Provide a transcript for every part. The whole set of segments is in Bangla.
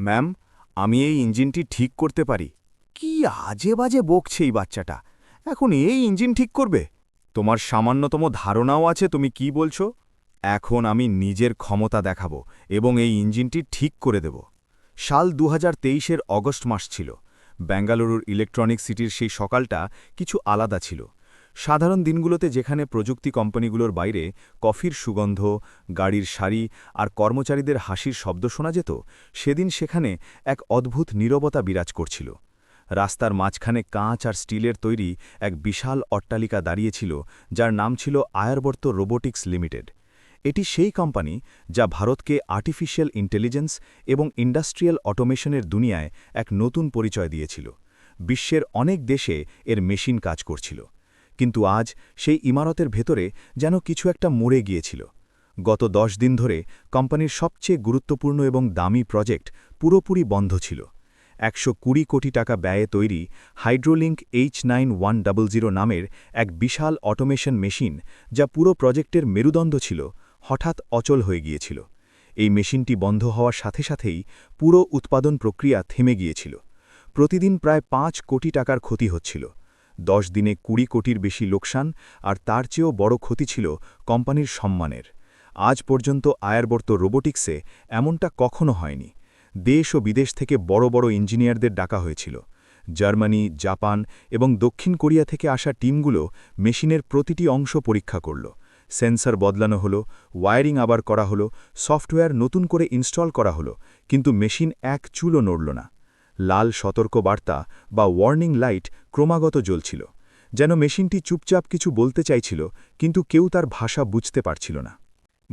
ম্যাম, আমি এই ইঞ্জিনটি ঠিক করতে পারি। কি আজে বাজে বকছে এই বাচ্চাটা। এখন এই ইঞ্জিন ঠিক করবে? তোমার সামান্যতম ধারণাও আছে তুমি কি বলছো? এখন আমি নিজের ক্ষমতা দেখাবো এবং এই ইঞ্জিনটি ঠিক করে দেব। সাল দু হাজার অগস্ট মাস ছিল। বেঙ্গালুরুর ইলেকট্রনিক সিটির সেই সকালটা কিছু আলাদা ছিল। সাধারণ দিনগুলোতে যেখানে প্রযুক্তি কোম্পানিগুলোর বাইরে কফির সুগন্ধ, গাড়ির সারি আর কর্মচারীদের হাসির শব্দ শোনা যেত, সেদিন সেখানে এক অদ্ভুত নীরবতা বিরাজ করছিল। রাস্তার মাঝখানে কাঁচ আর স্টিলের তৈরি এক বিশাল অট্টালিকা দাঁড়িয়েছিল, যার নাম ছিল আয়ারবর্ত রোবোটিক্স লিমিটেড। এটি সেই কোম্পানি যা ভারতকে আর্টিফিশিয়াল ইন্টেলিজেন্স এবং ইন্ডাস্ট্রিয়াল অটোমেশনের দুনিয়ায় এক নতুন পরিচয় দিয়েছিল। বিশ্বের অনেক দেশে এর মেশিন কাজ করছিল। কিন্তু আজ সেই ইমারতের ভেতরে যেন কিছু একটা মরে গিয়েছিল। গত দশ দিন ধরে কোম্পানির সবচেয়ে গুরুত্বপূর্ণ এবং দামি প্রজেক্ট পুরোপুরি বন্ধ ছিল। একশো কুড়ি কোটি টাকা ব্যয়ে তৈরি hydrolink H nine one zero নামের এক বিশাল অটোমেশন মেশিন যা পুরো প্রজেক্টের মেরুদণ্ড ছিল, হঠাৎ অচল হয়ে গিয়েছিল। এই মেশিনটি বন্ধ হওয়ার সাথে সাথেই পুরো উৎপাদন প্রক্রিয়া থেমে গিয়েছিল। প্রতিদিন প্রায় পাঁচ কোটি টাকার ক্ষতি হচ্ছিল। দশ দিনে কুড়ি কোটির বেশি লোকসান আর তার চেয়েও বড় ক্ষতি ছিল কোম্পানির সম্মানের। আজ পর্যন্ত আয়ারবর্ত রোবোটিক্সে এমনটা কখনো হয়নি। দেশ ও বিদেশ থেকে বড় বড় ইঞ্জিনিয়ারদের ডাকা হয়েছিল। জার্মানি, জাপান এবং দক্ষিণ কোরিয়া থেকে আসা টিমগুলো মেশিনের প্রতিটি অংশ পরীক্ষা করল। সেন্সর বদলানো হলো, ওয়ারিং আবার করা হলো, সফটওয়্যার নতুন করে ইনস্টল করা হলো, কিন্তু মেশিন এক চুলও নড়ল না। লাল সতর্ক বার্তা বা ওয়ার্নিং লাইট ক্রমাগত জ্বলছিল। যেন মেশিনটি চুপচাপ কিছু বলতে চাইছিল, কিন্তু কেউ তার ভাষা বুঝতে পারছিল না।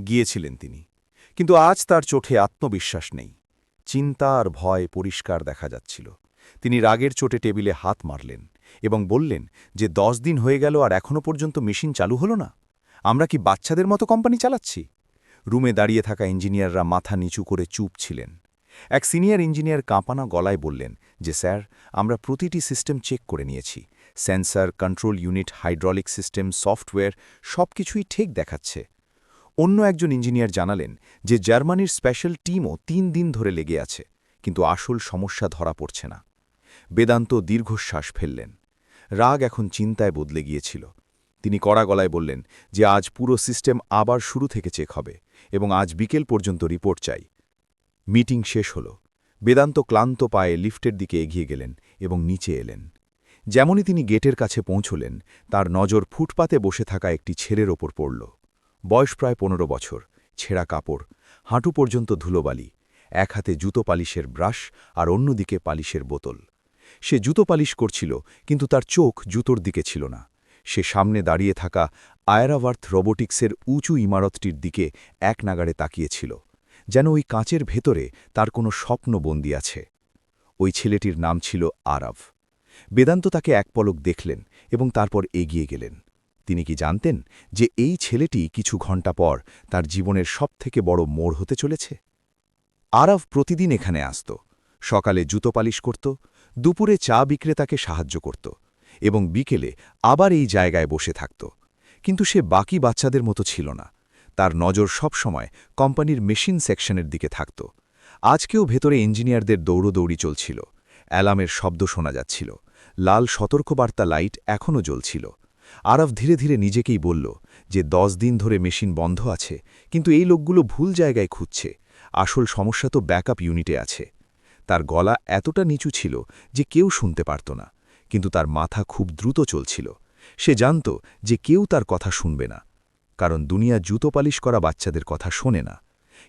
গিয়েছিলেন তিনি। কিন্তু আজ তার চোখে আত্মবিশ্বাস নেই। চিন্তা আর ভয় পরিষ্কার দেখা যাচ্ছিল। তিনি রাগের চোটে টেবিলে হাত মারলেন এবং বললেন যে, দশ দিন হয়ে গেল আর এখনও পর্যন্ত মেশিন চালু হলো না। আমরা কি বাচ্চাদের মতো কোম্পানি চালাচ্ছি? রুমে দাঁড়িয়ে থাকা ইঞ্জিনিয়াররা মাথা নিচু করে চুপ ছিলেন। এক সিনিয়র ইঞ্জিনিয়ার কাঁপানা গলায় বললেন যে, স্যার, আমরা প্রতিটি সিস্টেম চেক করে নিয়েছি। Sensor, control unit, hydraulic system, software সব কিছুই ঠিক দেখাচ্ছে। অন্য একজন ইঞ্জিনিয়ার জানালেন যে, জার্মানির স্পেশাল টিমও তিন দিন ধরে লেগে আছে, কিন্তু আসল সমস্যা ধরা পড়ছে না। বেদান্ত দীর্ঘশ্বাস ফেললেন। রাগ এখন চিন্তায় বদলে গিয়েছিল। তিনি কড়া গলায় বললেন যে, আজ পুরো সিস্টেম আবার শুরু থেকে চেক হবে এবং আজ বিকেল পর্যন্ত রিপোর্ট চাই। মিটিং শেষ হল। বেদান্ত ক্লান্ত পায়ে লিফটের দিকে এগিয়ে গেলেন এবং নিচে এলেন। যেমনই তিনি গেটের কাছে পৌঁছলেন, তার নজর ফুটপাতে বসে থাকা একটি ছেলের ওপর পড়ল। বয়স প্রায় পনেরো বছর, ছেঁড়া কাপড়, হাঁটু পর্যন্ত ধুলোবালি, এক হাতে জুতো পালিশের ব্রাশ আর অন্যদিকে পালিশের বোতল। সে জুতো পালিশ করছিল, কিন্তু তার চোখ জুতোর দিকে ছিল না। সে সামনে দাঁড়িয়ে থাকা আয়রাওয়ার্থ রোবোটিক্সের উঁচু ইমারতটির দিকে এক নাগাড়ে তাকিয়েছিল যেন ওই কাঁচের ভেতরে তার কোনো স্বপ্ন বন্দী আছে। ওই ছেলেটির নাম ছিল আরব বেদান্ত তাকে এক পলক দেখলেন এবং তারপর এগিয়ে গেলেন। তিনি কি জানতেন যে এই ছেলেটি কিছু ঘণ্টা পর তার জীবনের সবথেকে বড় মোড় হতে চলেছে? আরব প্রতিদিন এখানে আসত। সকালে জুতো পালিশ করত, দুপুরে চা বিক্রেতাকে সাহায্য করত এবং বিকেলে আবার এই জায়গায় বসে থাকত। কিন্তু সে বাকি বাচ্চাদের মতো ছিল না। তার নজর সব সময় কোম্পানির মেশিন সেকশনের দিকে থাকত। আজকেও ভেতরে ইঞ্জিনিয়ারদের দৌড়দৌড়ি চলছিল। অ্যালামের শব্দ শোনা যাচ্ছিল। লাল সতর্কবার্তা লাইট এখনও জ্বলছিল। আরফ ধীরে ধীরে নিজেকেই বলল যে, দশ দিন ধরে মেশিন বন্ধ আছে, কিন্তু এই লোকগুলো ভুল জায়গায় খুঁজছে। আসল সমস্যা তো ব্যাকআপ ইউনিটে আছে। তার গলা এতটা নিচু ছিল যে কেউ শুনতে পারত না, কিন্তু তার মাথা খুব দ্রুত চলছিল। সে জানত যে, কেউ তার কথা শুনবে না। কারণ দুনিয়া জুতো পালিশ করা বাচ্চাদের কথা শোনে না।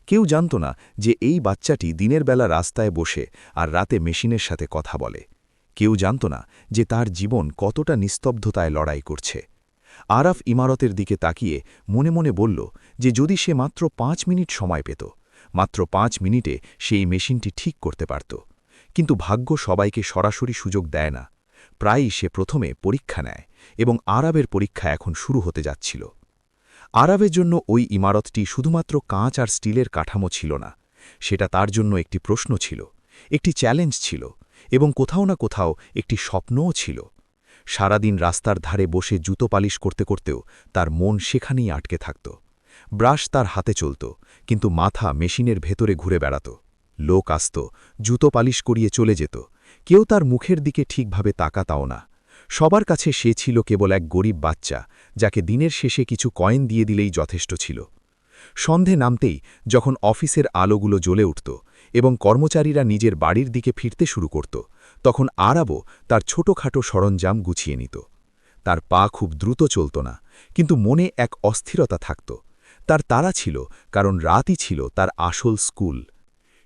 কেউ জানত না যে এই বাচ্চাটি দিনের বেলা রাস্তায় বসে আর রাতে মেশিনের সাথে কথা বলে। কেউ জানত না যে তার জীবন কতটা নিস্তব্ধতায় লড়াই করছে। আরাফ ইমারতের দিকে তাকিয়ে মনে মনে বলল যে যদি সে মাত্র পাঁচ মিনিট সময় পেত, মাত্র পাঁচ মিনিটে সেই মেশিনটি ঠিক করতে পারত। কিন্তু ভাগ্য সবাইকে সরাসরি সুযোগ দেয় না। প্রায়ই সে প্রথমে পরীক্ষা নেয় এবং আরবের পরীক্ষা এখন শুরু হতে যাচ্ছিল। আরবের জন্য ওই ইমারতটি শুধুমাত্র কাঁচ আর স্টিলের কাঠামো ছিল না, সেটা তার জন্য একটি প্রশ্ন ছিল, একটি চ্যালেঞ্জ ছিল এবং কোথাও না কোথাও একটি স্বপ্নও ছিল। সারাদিন রাস্তার ধারে বসে জুতো পালিশ করতে করতেও তার মন সেখানেই আটকে থাকত। ব্রাশ তার হাতে চলত, কিন্তু মাথা মেশিনের ভেতরে ঘুরে বেড়াত। লোক আসত, জুতো পালিশ করিয়ে চলে যেত, কেউ তার মুখের দিকে ঠিকভাবে তাকাতাও না। সবার কাছে সে ছিল কেবল এক গরিব বাচ্চা, যাকে দিনের শেষে কিছু কয়েন দিয়ে দিলেই যথেষ্ট ছিল। সন্ধে নামতেই যখন অফিসের আলোগুলো জ্বলে উঠত এবং কর্মচারীরা নিজের বাড়ির দিকে ফিরতে শুরু করত, তখন আরাবও তার ছোটখাটো সরঞ্জাম গুছিয়ে নিত। তার পা খুব দ্রুত চলত না, কিন্তু মনে এক অস্থিরতা থাকত। তার তারা ছিল, কারণ রাতই ছিল তার আসল স্কুল।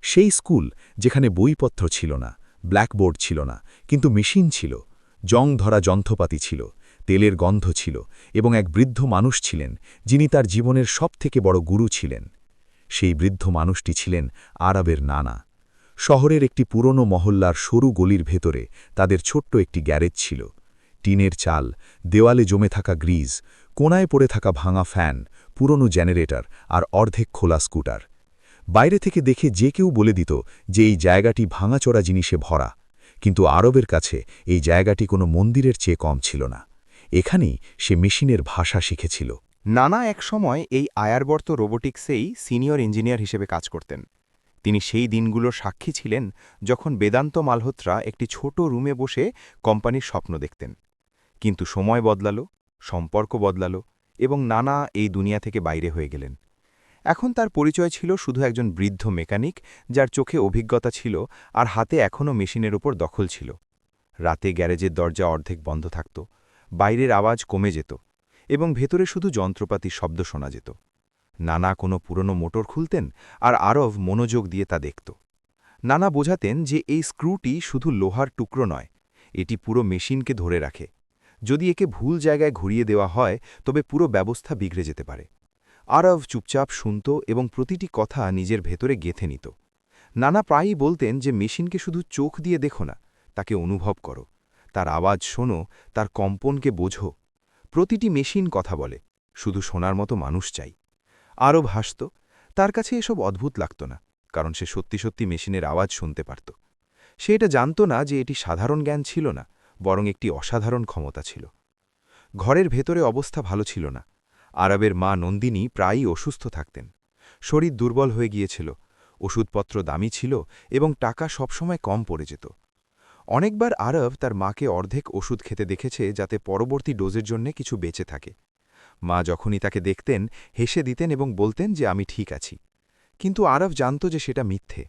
সেই স্কুল যেখানে বইপত্র ছিল না, ব্ল্যাকবোর্ড ছিল না, কিন্তু মেশিন ছিল। জং ধরা যন্ত্রপাতি ছিল, তেলের গন্ধ ছিল এবং এক বৃদ্ধ মানুষ ছিলেন, যিনি তার জীবনের সবথেকে বড় গুরু ছিলেন। সেই বৃদ্ধ মানুষটি ছিলেন আরবের নানা। শহরের একটি পুরনো মহল্লার সরু গলির ভেতরে তাদের ছোট্ট একটি গ্যারেজ ছিল। টিনের চাল, দেওয়ালে জমে থাকা গ্রিজ, কোনায় পড়ে থাকা ভাঙা ফ্যান, পুরনো জেনারেটর আর অর্ধেক খোলা স্কুটার। বাইরে থেকে দেখে যে কেউ বলে দিত যে এই জায়গাটি ভাঙাচোরা জিনিসে ভরা। কিন্তু আরবের কাছে এই জায়গাটি কোনো মন্দিরের চেয়ে কম ছিল না। এখানেই সে মেশিনের ভাষা শিখেছিল। নানা এক সময় এই আয়ারবর্ত রোবোটিক্সেই সিনিয়র ইঞ্জিনিয়ার হিসেবে কাজ করতেন। তিনি সেই দিনগুলোর সাক্ষী ছিলেন যখন বেদান্ত মালহোত্রা একটি ছোট রুমে বসে কোম্পানির স্বপ্ন দেখতেন। কিন্তু সময় বদলালো, সম্পর্ক বদলালো এবং নানা এই দুনিয়া থেকে বাইরে হয়ে গেলেন। এখন তার পরিচয় ছিল শুধু একজন বৃদ্ধ মেকানিক, যার চোখে অভিজ্ঞতা ছিল আর হাতে এখনও মেশিনের ওপর দখল ছিল। রাতে গ্যারেজের দরজা অর্ধেক বন্ধ থাকত, বাইরের আওয়াজ কমে যেত এবং ভেতরে শুধু যন্ত্রপাতির শব্দ শোনা যেত। নানা কোনো পুরনো মোটর খুলতেন আর আরব মনোযোগ দিয়ে তা দেখত। নানা বোঝাতেন যে এই স্ক্রুটি শুধু লোহার টুকরো নয়, এটি পুরো মেশিনকে ধরে রাখে। যদি একে ভুল জায়গায় ঘুরিয়ে দেওয়া হয়, তবে পুরো ব্যবস্থা বিগড়ে যেতে পারে। আরব চুপচাপ শুনত এবং প্রতিটি কথা নিজের ভেতরে গেথে নিত। নানা প্রায়ই বলতেন যে, মেশিনকে শুধু চোখ দিয়ে দেখো না, তাকে অনুভব করো। তার আওয়াজ শোনো, তার কম্পনকে বোঝো। প্রতিটি মেশিন কথা বলে, শুধু শোনার মতো মানুষ চাই। আরব হাসত, তার কাছে এসব অদ্ভুত লাগত না, কারণ সে সত্যি সত্যি মেশিনের আওয়াজ শুনতে পারত। সে এটা জানত না যে, এটি সাধারণ জ্ঞান ছিল না, বরং একটি অসাধারণ ক্ষমতা ছিল। ঘরের ভেতরে অবস্থা ভালো ছিল না আরবের মা নন্দিনী প্রায়ই অসুস্থ থাকতেন। শরীর দুর্বল হয়ে গিয়েছিল, ওষুধপত্র দামি ছিল এবং টাকা সবসময় কম পড়ে যেত। অনেকবার আরব তার মাকে অর্ধেক ওষুধ খেতে দেখেছে যাতে পরবর্তী ডোজের জন্য কিছু বেঁচে থাকে। মা যখনই তাকে দেখতেন, হেসে দিতেন এবং বলতেন যে আমি ঠিক আছি। কিন্তু আরব জানত যে সেটা মিথ্যে।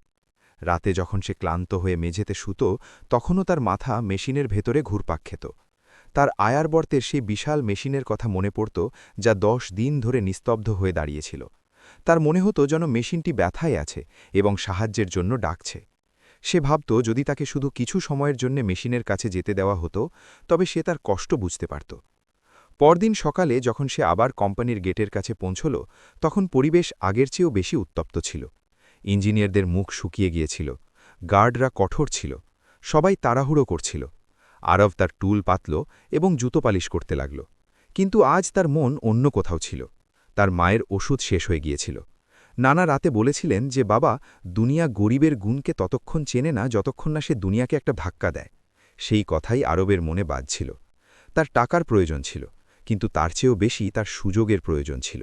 রাতে যখন সে ক্লান্ত হয়ে মেঝেতে শুত, তখনও তার মাথা মেশিনের ভেতরে ঘুরপাক খেত। তার আয়ারবর্তের সেই বিশাল মেশিনের কথা মনে পড়ত, যা দশ দিন ধরে নিস্তব্ধ হয়ে দাঁড়িয়েছিল। তার মনে হতো যেন মেশিনটি ব্যথায় আছে এবং সাহায্যের জন্য ডাকছে। সে ভাবত, যদি তাকে শুধু কিছু সময়ের জন্য মেশিনের কাছে যেতে দেওয়া হতো, তবে সে তার কষ্ট বুঝতে পারত। পরদিন সকালে যখন সে আবার কোম্পানির গেটের কাছে পৌঁছল, তখন পরিবেশ আগের চেয়েও বেশি উত্তপ্ত ছিল। ইঞ্জিনিয়ারদের মুখ শুকিয়ে গিয়েছিল। গার্ডরা কঠোর ছিল। সবাই তাড়াহুড়ো করছিল। আরব তার টুল পাতল এবং জুতো পালিশ করতে লাগল। কিন্তু আজ তার মন অন্য কোথাও ছিল। তার মায়ের ওষুধ শেষ হয়ে গিয়েছিল। নানা রাতে বলেছিলেন যে, বাবা, দুনিয়া গরিবের গুণকে ততক্ষণ চেনে না যতক্ষণ না সে দুনিয়াকে একটা ধাক্কা দেয়। সেই কথাই আরবের মনে বাজছিল। তার টাকার প্রয়োজন ছিল, কিন্তু তার চেয়েও বেশি তার সুযোগের প্রয়োজন ছিল।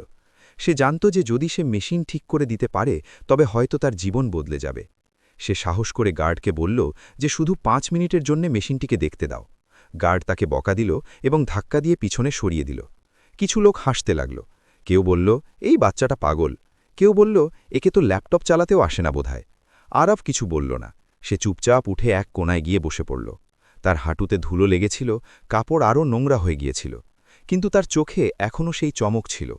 সে জানত যে, যদি সে মেশিন ঠিক করে দিতে পারে, তবে হয়তো তার জীবন বদলে যাবে। সে সাহস করে গার্ডকে বলল যে শুধু পাঁচ মিনিটের জন্য মেশিনটিকে দেখতে দাও। গার্ড তাকে বকা দিল এবং ধাক্কা দিয়ে পিছনে সরিয়ে দিল। কিছু লোক হাসতে লাগল। কেউ বলল, এই বাচ্চাটা পাগল। কেউ বলল, একে তো ল্যাপটপ চালাতেও আসে না বোধহয়। আরব কিছু বলল না। সে চুপচাপ উঠে এক কোনায় গিয়ে বসে পড়ল। তার হাঁটুতে ধুলো লেগেছিল, কাপড় আরও নোংরা হয়ে গিয়েছিল, কিন্তু তার চোখে এখনও সেই চমক ছিল।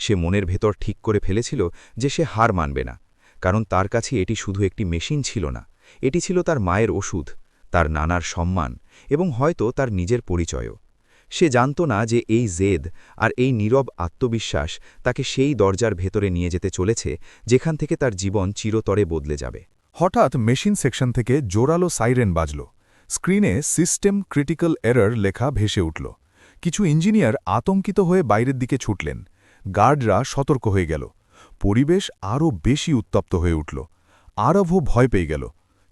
সে মনের ভেতর ঠিক করে ফেলেছিল যে সে হার মানবে না। কারণ তার কাছে এটি শুধু একটি মেশিন ছিল না, এটি ছিল তার মায়ের ওষুধ, তার নানার সম্মান এবং হয়তো তার নিজের পরিচয়ও। সে জানত না যে এই জেদ আর এই নীরব আত্মবিশ্বাস তাকে সেই দরজার ভেতরে নিয়ে যেতে চলেছে, যেখান থেকে তার জীবন চিরতরে বদলে যাবে। হঠাৎ মেশিন সেকশন থেকে জোরালো সাইরেন বাজল। স্ক্রিনে সিস্টেম ক্রিটিক্যাল এরর লেখা ভেসে উঠল। কিছু ইঞ্জিনিয়ার আতঙ্কিত হয়ে বাইরের দিকে ছুটলেন। গার্ডরা সতর্ক হয়ে গেল। পরিবেশ আরও বেশি উত্তপ্ত হয়ে উঠল। আরভও ভয় পেয়ে গেল,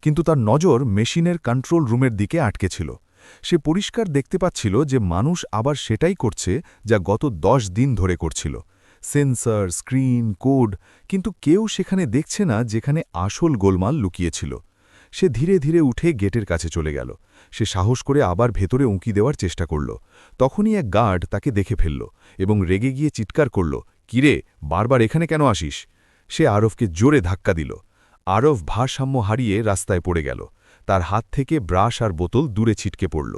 কিন্তু তার নজর মেশিনের কন্ট্রোল রুমের দিকে আটকে ছিল। সে পরিষ্কার দেখতে পাচ্ছিল যে মানুষ আবার সেটাই করছে যা গত দশ দিন ধরে করছিল। সেন্সর, স্ক্রিন, কোড, কিন্তু কেউ সেখানে দেখছে না যেখানে আসল গোলমাল লুকিয়েছিল। সে ধীরে ধীরে উঠে গেটের কাছে চলে গেল। সে সাহস করে আবার ভেতরে উঁকি দেওয়ার চেষ্টা করল। তখনই এক গার্ড তাকে দেখে ফেলল এবং রেগে গিয়ে চিৎকার করল কিরে, বারবার এখানে কেন আসিস? সে আরফকে জোরে ধাক্কা দিল। আরফ ভারসাম্য হারিয়ে রাস্তায় পড়ে গেল। তার হাত থেকে ব্রাশ আর বোতল দূরে ছিটকে পড়ল।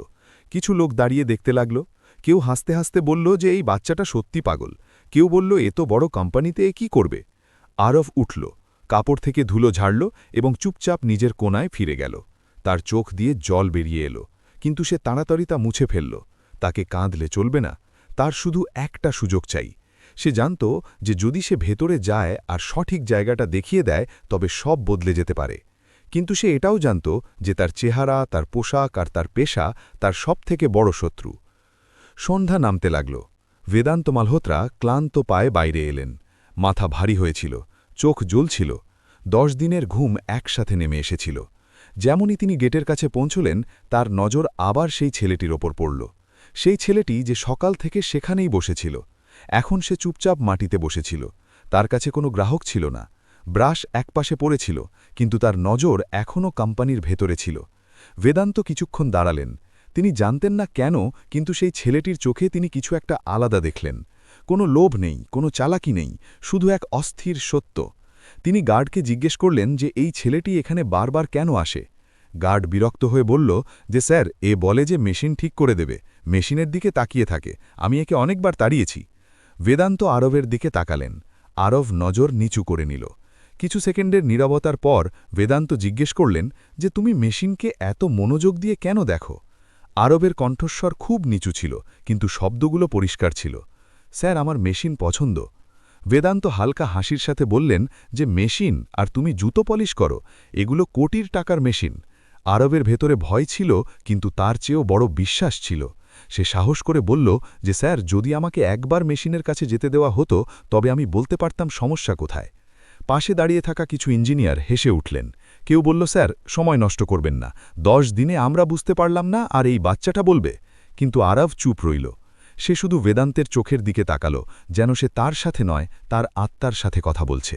কিছু লোক দাঁড়িয়ে দেখতে লাগল। কেউ হাসতে হাসতে বলল যে এই বাচ্চাটা সত্যি পাগল। কেউ বলল এত বড় কোম্পানিতে এ কি করবে? আরফ উঠল, কাপড় থেকে ধুলো ঝাড়ল এবং চুপচাপ নিজের কোনায় ফিরে গেল। তার চোখ দিয়ে জল বেরিয়ে এলো, কিন্তু সে তাড়াতাড়ি তা মুছে ফেলল। তাকে কাঁদলে চলবে না। তার শুধু একটা সুযোগ চাই সে জানত যে যদি সে ভেতরে যায় আর সঠিক জায়গাটা দেখিয়ে দেয়, তবে সব বদলে যেতে পারে। কিন্তু সে এটাও জানত যে তার চেহারা, তার পোশাক আর তার পেশা তার সবথেকে বড় শত্রু। সন্ধ্যা নামতে লাগল। বেদান্ত মালহোত্রা ক্লান্ত পায়ে বাইরে এলেন। মাথা ভারী হয়েছিল, চোখ জ্বলছিল, দশ দিনের ঘুম একসাথে নেমে এসেছিল। যেমনই তিনি গেটের কাছে পৌঁছলেন, তার নজর আবার সেই ছেলেটির ওপর পড়ল। সেই ছেলেটি যে সকাল থেকে সেখানেই বসেছিল। এখন সে চুপচাপ মাটিতে বসেছিল। তার কাছে কোনো গ্রাহক ছিল না। ব্রাশ একপাশে পড়েছিল, কিন্তু তার নজর এখনও কোম্পানির ভেতরে ছিল। বেদান্ত কিছুক্ষণ দাঁড়ালেন। তিনি জানতেন না কেন, কিন্তু সেই ছেলেটির চোখে তিনি কিছু একটা আলাদা দেখলেন। কোনো লোভ নেই, কোনো চালাকি নেই, শুধু এক অস্থির সত্য। তিনি গার্ডকে জিজ্ঞেস করলেন যে এই ছেলেটি এখানে বারবার কেন আসে? গার্ড বিরক্ত হয়ে বলল যে, স্যার, এ বলে যে মেশিন ঠিক করে দেবে। মেশিনের দিকে তাকিয়ে থাকে। আমি একে অনেকবার তাড়িয়েছি। বেদান্ত আরবের দিকে তাকালেন। আরব নজর নিচু করে নিল। কিছু সেকেন্ডের নীরবতার পর বেদান্ত জিজ্ঞেস করলেন যে, তুমি মেশিনকে এত মনোযোগ দিয়ে কেন দেখো? আরবের কণ্ঠস্বর খুব নিচু ছিল, কিন্তু শব্দগুলো পরিষ্কার ছিল। স্যার, আমার মেশিন পছন্দ। বেদান্ত হালকা হাসির সাথে বললেন যে, মেশিন? আর তুমি জুতো পলিশ করো? এগুলো কোটির টাকার মেশিন। আরবের ভেতরে ভয় ছিল, কিন্তু তার চেয়েও বড় বিশ্বাস ছিল। সে সাহস করে বলল যে, স্যার, যদি আমাকে একবার মেশিনের কাছে যেতে দেওয়া হতো, তবে আমি বলতে পারতাম সমস্যা কোথায়। পাশে দাঁড়িয়ে থাকা কিছু ইঞ্জিনিয়ার হেসে উঠলেন। কেউ বলল, স্যার, সময় নষ্ট করবেন না। দশ দিনে আমরা বুঝতে পারলাম না আর এই বাচ্চাটা বলবে। কিন্তু আরব চুপ রইল। সে শুধু বেদান্তের চোখের দিকে তাকাল, যেন সে তার সাথে নয়, তার আত্মার সাথে কথা বলছে।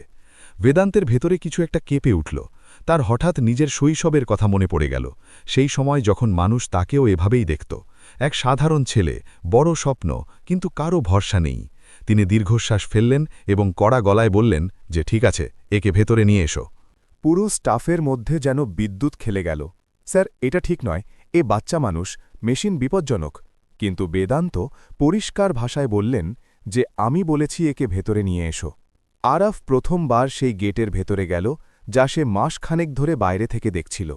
বেদান্তের ভেতরে কিছু একটা কেঁপে উঠল। তার হঠাৎ নিজের শৈশবের কথা মনে পড়ে গেল। সেই সময় যখন মানুষ তাকেও এভাবেই দেখত। এক সাধারণ ছেলে, বড় স্বপ্ন, কিন্তু কারও ভরসা নেই। তিনি দীর্ঘশ্বাস ফেললেন এবং কড়া গলায় বললেন, যে ঠিক আছে, একে ভেতরে নিয়ে এসো। পুরো স্টাফের মধ্যে যেন বিদ্যুৎ খেলে গেল। স্যার, এটা ঠিক নয়। এ বাচ্চা মানুষ, মেশিন বিপজ্জনক। কিন্তু বেদান্ত পরিষ্কার ভাষায় বললেন, যে আমি বলেছি একে ভেতরে নিয়ে এসো। আরাফ প্রথমবার সেই গেটের ভেতরে গেল, যা সে মাসখানেক ধরে বাইরে থেকে দেখছিল।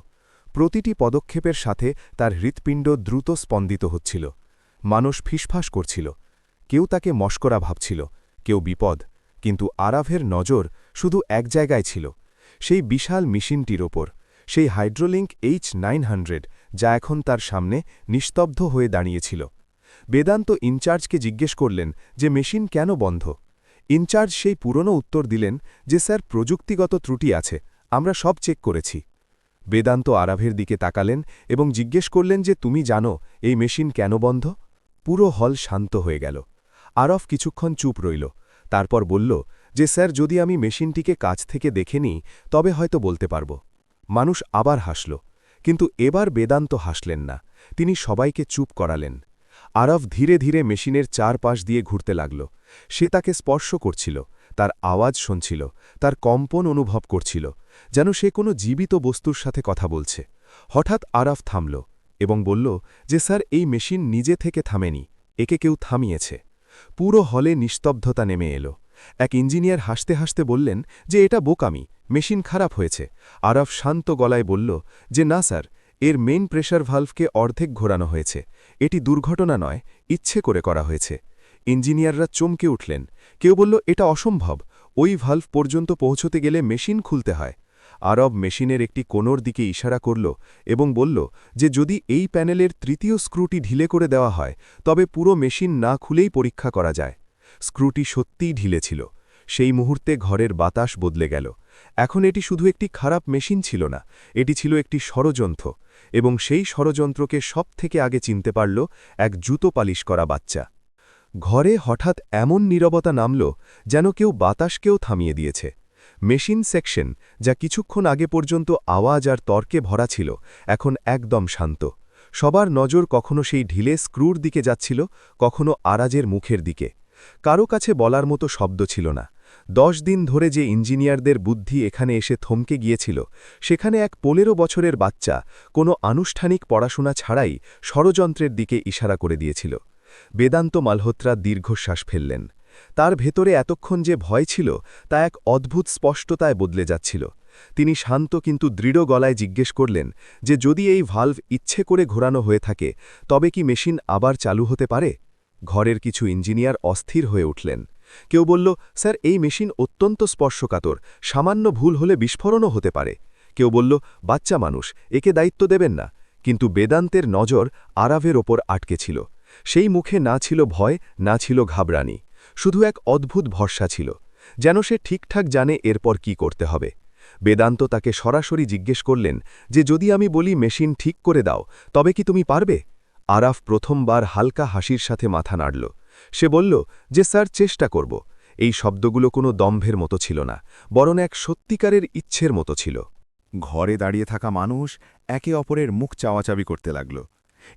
প্রতিটি পদক্ষেপের সাথে তার হৃৎপিণ্ড দ্রুত স্পন্দিত হচ্ছিল। মানুষ ফিসফাস করছিল। কেউ তাকে মস্করা ভাবছিল, কেউ বিপদ, কিন্তু আরাভের নজর শুধু এক জায়গায় ছিল। সেই বিশাল মেশিনটির ওপর, সেই হাইড্রোলিঙ্ক এইচ নাইন যা এখন তার সামনে নিস্তব্ধ হয়ে দাঁড়িয়েছিল। বেদান্ত ইনচার্জকে জিজ্ঞেস করলেন যে মেশিন কেন বন্ধ? ইনচার্জ সেই পুরনো উত্তর দিলেন যে, স্যার, প্রযুক্তিগত ত্রুটি আছে, আমরা সব চেক করেছি। বেদান্ত আরাভের দিকে তাকালেন এবং জিজ্ঞেস করলেন যে, তুমি জানো এই মেশিন কেন বন্ধ? পুরো হল শান্ত হয়ে গেল। আরফ কিছুক্ষণ চুপ রইল। তারপর বলল যে, স্যার, যদি আমি মেশিনটিকে কাছ থেকে দেখে নিই, তবে হয়তো বলতে পারব। মানুষ আবার হাসল। কিন্তু এবার বেদান্ত হাসলেন না। তিনি সবাইকে চুপ করালেন। আরফ ধীরে ধীরে মেশিনের চারপাশ দিয়ে ঘুরতে লাগল। সে তাকে স্পর্শ করছিল। তার আওয়াজ শুনছিল, তার কম্পন অনুভব করছিল, যেন সে কোনো জীবিত বস্তুর সাথে কথা বলছে। হঠাৎ আরাফ থামল এবং বলল যে, স্যার, এই মেশিন নিজে থেকে থামেনি, একে কেউ থামিয়েছে। পুরো হলে নিস্তব্ধতা নেমে এলো। এক ইঞ্জিনিয়ার হাসতে হাসতে বললেন যে, এটা বোকামি, মেশিন খারাপ হয়েছে। আরাফ শান্ত গলায় বলল যে, না, স্যার, এর মেইন প্রেশার ভালভকে অর্ধেক ঘোরানো হয়েছে। এটি দুর্ঘটনা নয়, ইচ্ছে করে করা হয়েছে। ইঞ্জিনিয়াররা চমকে উঠলেন। কেউ বলল, এটা অসম্ভব। ওই ভালভ পর্যন্ত পৌঁছতে গেলে মেশিন খুলতে হয়। আরব মেশিনের একটি কোণর দিকে ইশারা করল এবং বলল যে, যদি এই প্যানেলের তৃতীয় স্ক্রুটি ঢিলে করে দেওয়া হয়, তবে পুরো মেশিন না খুলেই পরীক্ষা করা যায়। স্ক্রুটি সত্যিই ঢিলে ছিল। সেই মুহূর্তে ঘরের বাতাস বদলে গেল। এখন এটি শুধু একটি খারাপ মেশিন ছিল না, এটি ছিল একটি ষড়যন্ত্র এবং সেই ষড়যন্ত্রকে সব থেকে আগে চিনতে পারল এক জুতো পালিশ করা বাচ্চা। ঘরে হঠাৎ এমন নীরবতা নামল যেন কেউ বাতাসকেও থামিয়ে দিয়েছে। মেশিন সেকশন, যা কিছুক্ষণ আগে পর্যন্ত আওয়াজ আর তর্কে ভরা ছিল, এখন একদম শান্ত। সবার নজর কখনো সেই ঢিলে স্ক্রুর দিকে যাচ্ছিল, কখনো আরাজের মুখের দিকে। কারও কাছে বলার মতো শব্দ ছিল না। দশ দিন ধরে যে ইঞ্জিনিয়ারদের বুদ্ধি এখানে এসে থমকে গিয়েছিল, সেখানে এক পনেরো বছরের বাচ্চা কোনো আনুষ্ঠানিক পড়াশোনা ছাড়াই ষড়যন্ত্রের দিকে ইশারা করে দিয়েছিল। বেদান্ত মালহোত্রা দীর্ঘশ্বাস ফেললেন। তার ভেতরে এতক্ষণ যে ভয় ছিল, তা এক অদ্ভুত স্পষ্টতায় বদলে যাচ্ছিল। তিনি শান্ত কিন্তু দৃঢ় গলায় জিজ্ঞেস করলেন যে, যদি এই ভাল্ভ ইচ্ছে করে ঘোরানো হয়ে থাকে, তবে কি মেশিন আবার চালু হতে পারে? ঘরের কিছু ইঞ্জিনিয়ার অস্থির হয়ে উঠলেন। কেউ বলল, স্যার, এই মেশিন অত্যন্ত স্পর্শকাতর, সামান্য ভুল হলে বিস্ফোরণও হতে পারে। কেউ বলল, বাচ্চা মানুষ, একে দায়িত্ব দেবেন না। কিন্তু বেদান্তের নজর আরাভের ওপর আটকে ছিল। সেই মুখে না ছিল ভয়, না ছিল ঘাবরানি শুধু এক অদ্ভুত ভরসা ছিল, যেন সে ঠিকঠাক জানে এরপর কি করতে হবে। বেদান্ত তাকে সরাসরি জিজ্ঞেস করলেন যে, যদি আমি বলি মেশিন ঠিক করে দাও, তবে কি তুমি পারবে? আরাফ প্রথমবার হালকা হাসির সাথে মাথা নাড়ল। সে বলল, যে স্যার, চেষ্টা করব। এই শব্দগুলো কোনো দম্ভের মতো ছিল না, বরং এক সত্যিকারের ইচ্ছের মতো ছিল। ঘরে দাঁড়িয়ে থাকা মানুষ একে অপরের মুখ চাওয়াচাবি করতে লাগল।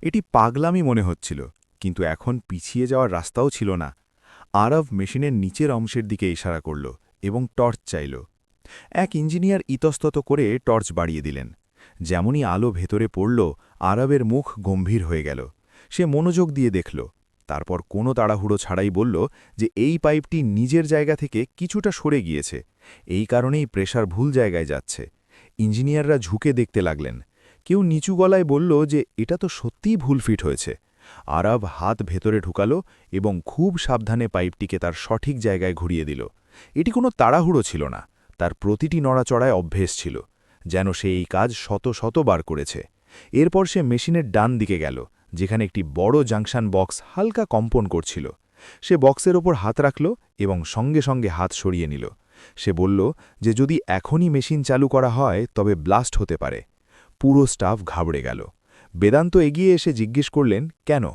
এটি পাগলামি মনে হচ্ছিল। কিন্তু এখন পিছিয়ে যাওয়ার রাস্তাও ছিল না। আরব মেশিনের নিচের অংশের দিকে ইশারা করল এবং টর্চ চাইল। এক ইঞ্জিনিয়ার ইতস্তত করে টর্চ বাড়িয়ে দিলেন। যেমনই আলো ভেতরে পড়ল, আরবের মুখ গম্ভীর হয়ে গেল। সে মনোযোগ দিয়ে দেখল। তারপর কোনো তাড়াহুড়ো ছাড়াই বলল যে এই পাইপটি নিজের জায়গা থেকে কিছুটা সরে গিয়েছে। এই কারণেই প্রেশার ভুল জায়গায় যাচ্ছে। ইঞ্জিনিয়াররা ঝুঁকে দেখতে লাগলেন। কেউ নিচু গলায় বলল যে এটা তো সত্যিই ভুল ফিট হয়েছে। আরব হাত ভেতরে ঢুকালো এবং খুব সাবধানে পাইপটিকে তার সঠিক জায়গায় ঘুরিয়ে দিল। এটি কোনো তাড়াহুড়ো ছিল না, তার প্রতিটি নড়াচড়ায় অভ্যেস ছিল, যেন সে এই কাজ শত শতবার করেছে। এরপর সে মেশিনের ডান দিকে গেল, যেখানে একটি বড় জাংশন বক্স হালকা কম্পন করছিল। সে বক্সের ওপর হাত রাখল এবং সঙ্গে সঙ্গে হাত সরিয়ে নিল। সে বলল যে যদি এখনই মেশিন চালু করা হয়, তবে ব্লাস্ট হতে পারে। পুরো স্টাফ ঘাবড়ে গেল। বেদান্ত এগিয়ে এসে জিজ্ঞেস করলেন, কেন?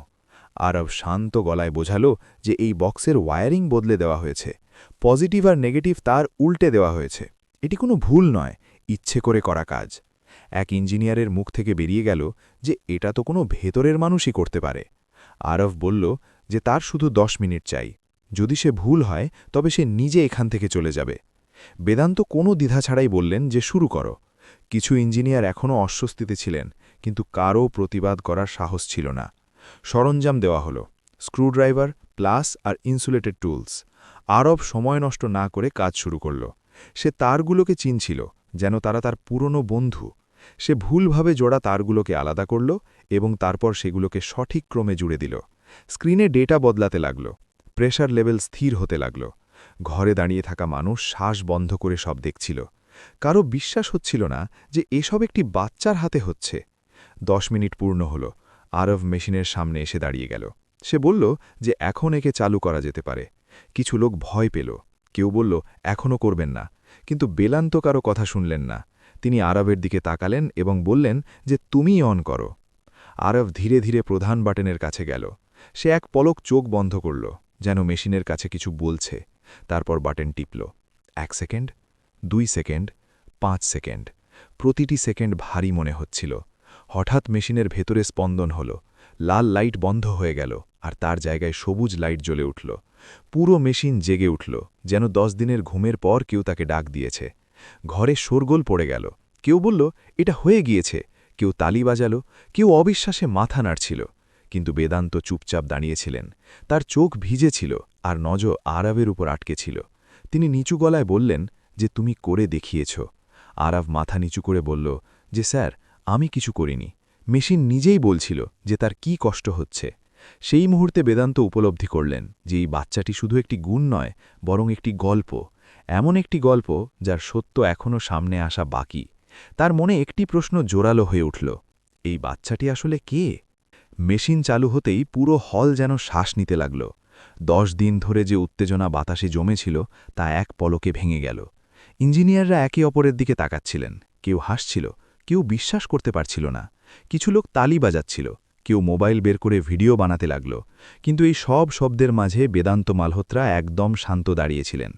আরব শান্ত গলায় বোঝাল যে এই বক্সের ওয়ারিং বদলে দেওয়া হয়েছে। পজিটিভ আর নেগেটিভ তার উল্টে দেওয়া হয়েছে। এটি কোনো ভুল নয়, ইচ্ছে করে করা কাজ। এক ইঞ্জিনিয়ারের মুখ থেকে বেরিয়ে গেল যে এটা তো কোনো ভেতরের মানুষই করতে পারে। আরব বলল যে তার শুধু দশ মিনিট চাই। যদি সে ভুল হয়, তবে সে নিজে এখান থেকে চলে যাবে। বেদান্ত কোনো দ্বিধা ছাড়াই বললেন যে, শুরু করো। কিছু ইঞ্জিনিয়ার এখনও অস্বস্তিতে ছিলেন। কিন্তু কারও প্রতিবাদ করার সাহস ছিল না। সরঞ্জাম দেওয়া হলো, স্ক্রুড্রাইভার, প্লাস আর ইনসুলেটেড টুলস। আরব সময় নষ্ট না করে কাজ শুরু করল। সে তারগুলোকে চিনছিল, যেন তারা তার পুরনো বন্ধু। সে ভুলভাবে জোড়া তারগুলোকে আলাদা করল এবং তারপর সেগুলোকে সঠিক ক্রমে জুড়ে দিল। স্ক্রিনে ডেটা বদলাতে লাগল প্রেশার লেভেল স্থির হতে লাগল। ঘরে দাঁড়িয়ে থাকা মানুষ শ্বাস বন্ধ করে সব দেখছিল। কারও বিশ্বাস হচ্ছিল না যে এসব একটি বাচ্চার হাতে হচ্ছে। দশ মিনিট পূর্ণ হল। আরব মেশিনের সামনে এসে দাঁড়িয়ে গেল। সে বলল যে এখন একে চালু করা যেতে পারে। কিছু লোক ভয় পেল। কেউ বলল এখনও করবেন না। কিন্তু বেলান্ত কারও কথা শুনলেন না। তিনি আরবের দিকে তাকালেন এবং বললেন যে, তুমিই অন করো। আরব ধীরে ধীরে প্রধান বাটনের কাছে গেল। সে এক পলক চোখ বন্ধ করল, যেন মেশিনের কাছে কিছু বলছে। তারপর বাটন টিপল। এক সেকেন্ড, দুই সেকেন্ড, পাঁচ সেকেন্ড। প্রতিটি সেকেন্ড ভারী মনে হচ্ছিল। হঠাৎ মেশিনের ভেতরে স্পন্দন হল। লাল লাইট বন্ধ হয়ে গেল, আর তার জায়গায় সবুজ লাইট জ্বলে উঠল। পুরো মেশিন জেগে উঠল, যেন দশ দিনের ঘুমের পর কেউ তাকে ডাক দিয়েছে। ঘরে শোরগোল পড়ে গেল। কেউ বলল, এটা হয়ে গিয়েছে। কেউ তালি বাজালো, কেউ অবিশ্বাসে মাথা নাড়ছিল। কিন্তু বেদান্ত চুপচাপ দাঁড়িয়েছিলেন। তার চোখ ভিজে ছিল, আর নজর আরবের উপর আটকে ছিল। তিনি নিচু গলায় বললেন যে, তুমি করে দেখিয়েছ। আরব মাথা নিচু করে বলল, যে স্যার আমি কিছু করিনি। মেশিন নিজেই বলছিল যে তার কি কষ্ট হচ্ছে। সেই মুহূর্তে বেদান্ত উপলব্ধি করলেন যে এই বাচ্চাটি শুধু একটি গুণ নয়, বরং একটি গল্প। এমন একটি গল্প যার সত্য এখনও সামনে আসা বাকি। তার মনে একটি প্রশ্ন জোরালো হয়ে উঠল, এই বাচ্চাটি আসলে কে? মেশিন চালু হতেই পুরো হল যেন শ্বাস নিতে লাগল। দশ দিন ধরে যে উত্তেজনা বাতাসে জমেছিল, তা এক পলকে ভেঙে গেল। ইঞ্জিনিয়াররা একে অপরের দিকে তাকাচ্ছিলেন। কেউ হাসছিল কেউ বিশ্বাস করতে পারছিল না। কিছু লোক তালি বাজাচ্ছিল, কেউ মোবাইল বের করে ভিডিও বানাতে লাগল, কিন্তু এই সব শব্দের মাঝে বেদান্ত মালহোত্রা একদম শান্ত দাঁড়িয়েছিলেন।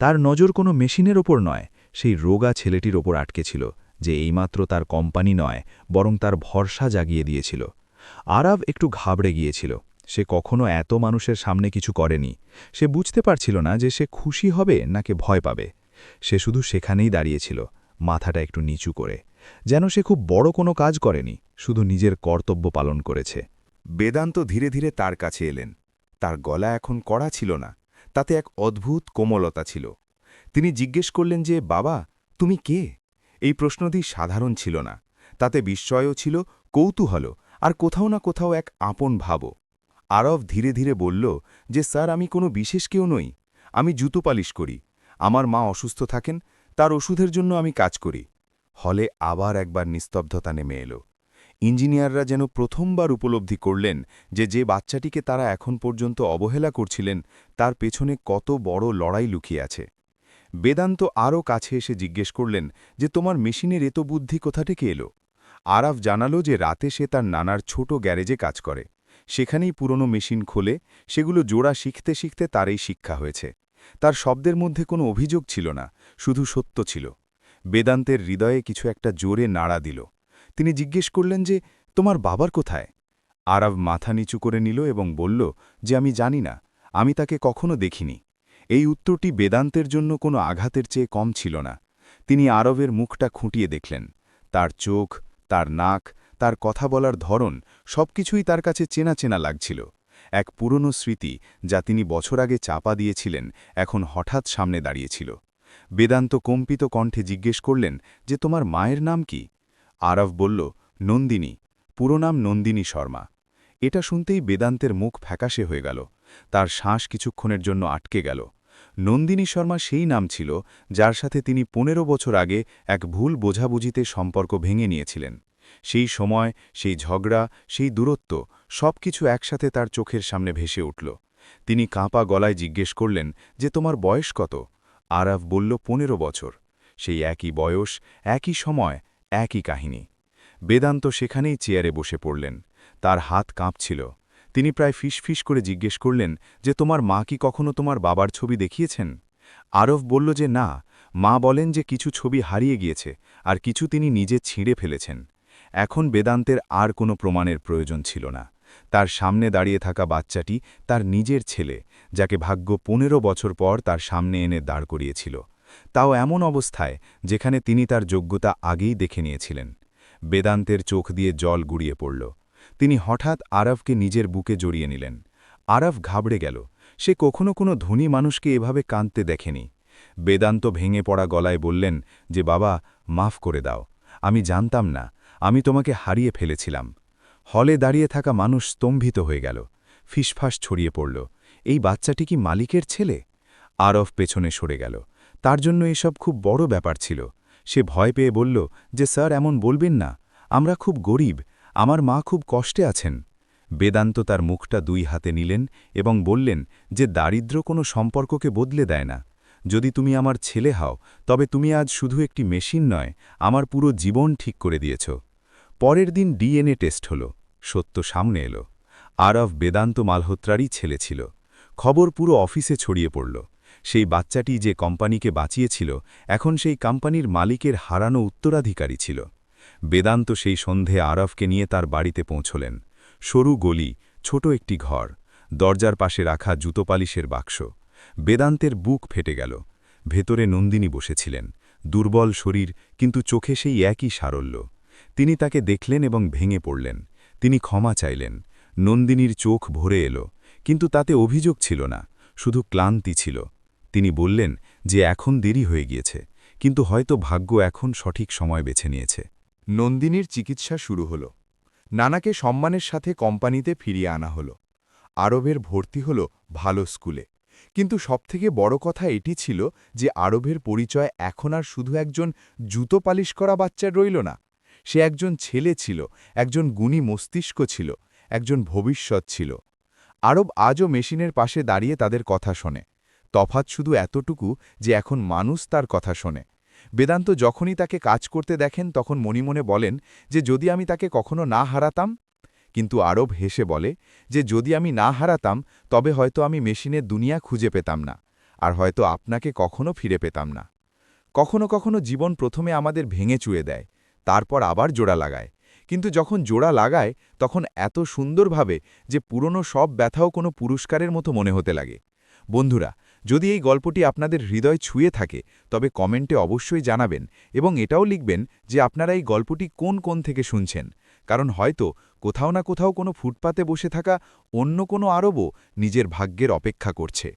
তার নজর কোনো মেশিনের ওপর নয়, সেই রোগা ছেলেটির ওপর আটকে ছিল, যে এইমাত্র তার কোম্পানি নয়, বরং তার ভরসা জাগিয়ে দিয়েছিল। আরাব একটু ঘাবড়ে গিয়েছিল, সে কখনো এত মানুষের সামনে কিছু করেনি, সে বুঝতে পারছিল না যে সে খুশি হবে নাকি ভয় পাবে। সে শুধু সেখানেই দাঁড়িয়েছিল, মাথাটা একটু নিচু করে। যেন সে খুব বড় কোনো কাজ করেনি, শুধু নিজের কর্তব্য পালন করেছে। বেদান্ত ধীরে ধীরে তার কাছে এলেন। তার গলা এখন কড়া ছিল না, তাতে এক অদ্ভুত কোমলতা ছিল। তিনি জিজ্ঞেস করলেন যে, বাবা, তুমি কে? এই প্রশ্নটি সাধারণ ছিল না, তাতে বিস্ময়ও ছিল কৌতূহল আর কোথাও না কোথাও এক আপন ভাবও। আরব ধীরে ধীরে বলল, যে স্যার, আমি কোনো বিশেষ কেউ নই, আমি জুতো পালিশ করি, আমার মা অসুস্থ থাকেন, তার ওষুধের জন্য আমি কাজ করি। হলে আবার একবার নিস্তব্ধতা নেমে এলো। ইঞ্জিনিয়াররা যেন প্রথমবার উপলব্ধি করলেন যে যে বাচ্চাটিকে তারা এখন পর্যন্ত অবহেলা করছিলেন, তার পেছনে কত বড় লড়াই লুকিয়ে আছে। বেদান্ত আরও কাছে এসে জিজ্ঞেস করলেন যে, তোমার মেশিনের এত বুদ্ধি কোথা থেকে এলো? আরাফ জানালো যে, রাতে সে তার নানার ছোট গ্যারেজে কাজ করে। সেখানেই পুরনো মেশিন খোলে, সেগুলো জোড়া শিখতে শিখতে তার এই শিক্ষা হয়েছে। তার শব্দের মধ্যে কোনো অভিযোগ ছিল না, শুধু সত্য ছিল। বেদান্তের হৃদয়ে কিছু একটা জোরে নাড়া দিল। তিনি জিজ্ঞেস করলেন যে, তোমার বাবার কোথায়? আরব মাথা নিচু করে নিল এবং বলল, যে আমি জানি না, আমি তাকে কখনো দেখিনি। এই উত্তরটি বেদান্তের জন্য কোনো আঘাতের চেয়ে কম ছিল না। তিনি আরবের মুখটা খুঁটিয়ে দেখলেন। তার চোখ, তার নাক, তার কথা বলার ধরন সবকিছুই তার কাছে চেনা চেনা লাগছিল। এক পুরনো স্মৃতি যা তিনি বছর আগে চাপা দিয়েছিলেন, এখন হঠাৎ সামনে দাঁড়িয়েছিল। বেদান্ত কম্পিত কণ্ঠে জিজ্ঞেস করলেন যে, তোমার মায়ের নাম কি? আরব বলল, নন্দিনী, পুরো নাম নন্দিনী শর্মা। এটা শুনতেই বেদান্তের মুখ ফ্যাকাশে হয়ে গেল, তার শ্বাস কিছুক্ষণের জন্য আটকে গেল। নন্দিনী শর্মা সেই নাম ছিল, যার সাথে তিনি পনেরো বছর আগে এক ভুল বোঝাবুঝিতে সম্পর্ক ভেঙে নিয়েছিলেন। সেই সময়, সেই ঝগড়া, সেই দূরত্ব সবকিছু একসাথে তার চোখের সামনে ভেসে উঠল। তিনি কাঁপা গলায় জিজ্ঞেস করলেন যে, তোমার বয়স কত? আরাফ বলল, পনেরো বছর। সেই একই বয়স, একই সময়, একই কাহিনী। বেদান্ত সেখানেই চেয়ারে বসে পড়লেন। তার হাত কাঁপছিল। তিনি প্রায় ফিসফিস করে জিজ্ঞেস করলেন, যে তোমার মা কি কখনো তোমার বাবার ছবি দেখিয়েছেন? আরফ বলল যে, না। মা বলেন যে কিছু ছবি হারিয়ে গিয়েছে, আর কিছু তিনি নিজে ছিঁড়ে ফেলেছেন। এখন বেদান্তের আর কোনো প্রমাণের প্রয়োজন ছিল না। তার সামনে দাঁড়িয়ে থাকা বাচ্চাটি তার নিজের ছেলে, যাকে ভাগ্য পনেরো বছর পর তার সামনে এনে দাঁড় করিয়েছিল। তাও এমন অবস্থায় যেখানে তিনি তার যোগ্যতা আগেই দেখে নিয়েছিলেন। বেদান্তের চোখ দিয়ে জল গুড়িয়ে পড়ল। তিনি হঠাৎ আরবকে নিজের বুকে জড়িয়ে নিলেন। আরব ঘাবড়ে গেল। সে কখনো কোনো ধনী মানুষকে এভাবে কাঁদতে দেখেনি। বেদান্ত ভেঙে পড়া গলায় বললেন যে, বাবা, মাফ করে দাও। আমি জানতাম না। আমি তোমাকে হারিয়ে ফেলেছিলাম। হলে দাঁড়িয়ে থাকা মানুষ স্তম্ভিত হয়ে গেল, ফিসফাস ছড়িয়ে পড়ল, এই বাচ্চাটি কি মালিকের ছেলে? আরফ পেছনে সরে গেল, তার জন্য এসব খুব বড় ব্যাপার ছিল। সে ভয় পেয়ে বলল, যে স্যার এমন বলবেন না, আমরা খুব গরিব, আমার মা খুব কষ্টে আছেন। বেদান্ত তার মুখটা দুই হাতে নিলেন এবং বললেন, যে দারিদ্র কোনো সম্পর্ককে বদলে দেয় না। যদি তুমি আমার ছেলে হও, তবে তুমি আজ শুধু একটি মেশিন নয়, আমার পুরো জীবন ঠিক করে দিয়েছ। পরের দিন ডিএনএ টেস্ট হল, সত্য সামনে এলো। আরব বেদান্ত মালহোত্রারই ছেলে ছিল। খবর পুরো অফিসে ছড়িয়ে পড়ল। সেই বাচ্চাটি যে কোম্পানিকে বাঁচিয়েছিল, এখন সেই কোম্পানির মালিকের হারানো উত্তরাধিকারী ছিল। বেদান্ত সেই সন্ধে আরফকে নিয়ে তার বাড়িতে পৌঁছলেন। সরু গলি, ছোট একটি ঘর, দরজার পাশে রাখা জুতো পালিশের বাক্স। বেদান্তের বুক ফেটে গেল। ভেতরে নন্দিনী বসেছিলেন। দুর্বল শরীর, কিন্তু চোখে সেই একই সারল্য। তিনি তাকে দেখলেন এবং ভেঙে পড়লেন। তিনি ক্ষমা চাইলেন। নন্দিনীর চোখ ভরে এলো, কিন্তু তাতে অভিযোগ ছিল না, শুধু ক্লান্তি ছিল। তিনি বললেন যে এখন দেরি হয়ে গিয়েছে, কিন্তু হয়তো ভাগ্য এখন সঠিক সময় বেছে নিয়েছে। নন্দিনীর চিকিৎসা শুরু হল। নানাকে সম্মানের সাথে কোম্পানিতে ফিরিয়ে আনা হল। আরবের ভর্তি হল ভালো স্কুলে। কিন্তু সবথেকে বড় কথা এটি ছিল যে আরবের পরিচয় এখন আর শুধু একজন জুতো পালিশ করা বাচ্চার রইল না সে একজন ছেলে ছিল, একজন গুণী মস্তিষ্ক ছিল, একজন ভবিষ্যৎ ছিল। আরব আজও মেশিনের পাশে দাঁড়িয়ে তাদের কথা শোনে। তফাৎ শুধু এতটুকু যে এখন মানুষ তার কথা শোনে। বেদান্ত যখনই তাকে কাজ করতে দেখেন, তখন মনে মনে বলেন যে, যদি আমি তাকে কখনো না হারাতাম? কিন্তু আরব হেসে বলে যে, যদি আমি না হারাতাম, তবে হয়তো আমি মেশিনের দুনিয়া খুঁজে পেতাম না, আর হয়তো আপনাকে কখনো ফিরে পেতাম না। কখনো কখনো জীবন প্রথমে আমাদের ভেঙে চুয়ে দেয় তারপর আবার জোড়া লাগায়। কিন্তু যখন জোড়া লাগায়, তখন এত সুন্দরভাবে যে পুরনো সব ব্যথাও কোনো পুরস্কারের মতো মনে হতে লাগে। বন্ধুরা, যদি এই গল্পটি আপনাদের হৃদয় ছুঁয়ে থাকে, তবে কমেন্টে অবশ্যই জানাবেন এবং এটাও লিখবেন যে আপনারা এই গল্পটি কোন কোন থেকে শুনছেন। কারণ হয়তো কোথাও না কোথাও কোনো ফুটপাতে বসে থাকা অন্য কোনো আরবও নিজের ভাগ্যের অপেক্ষা করছে।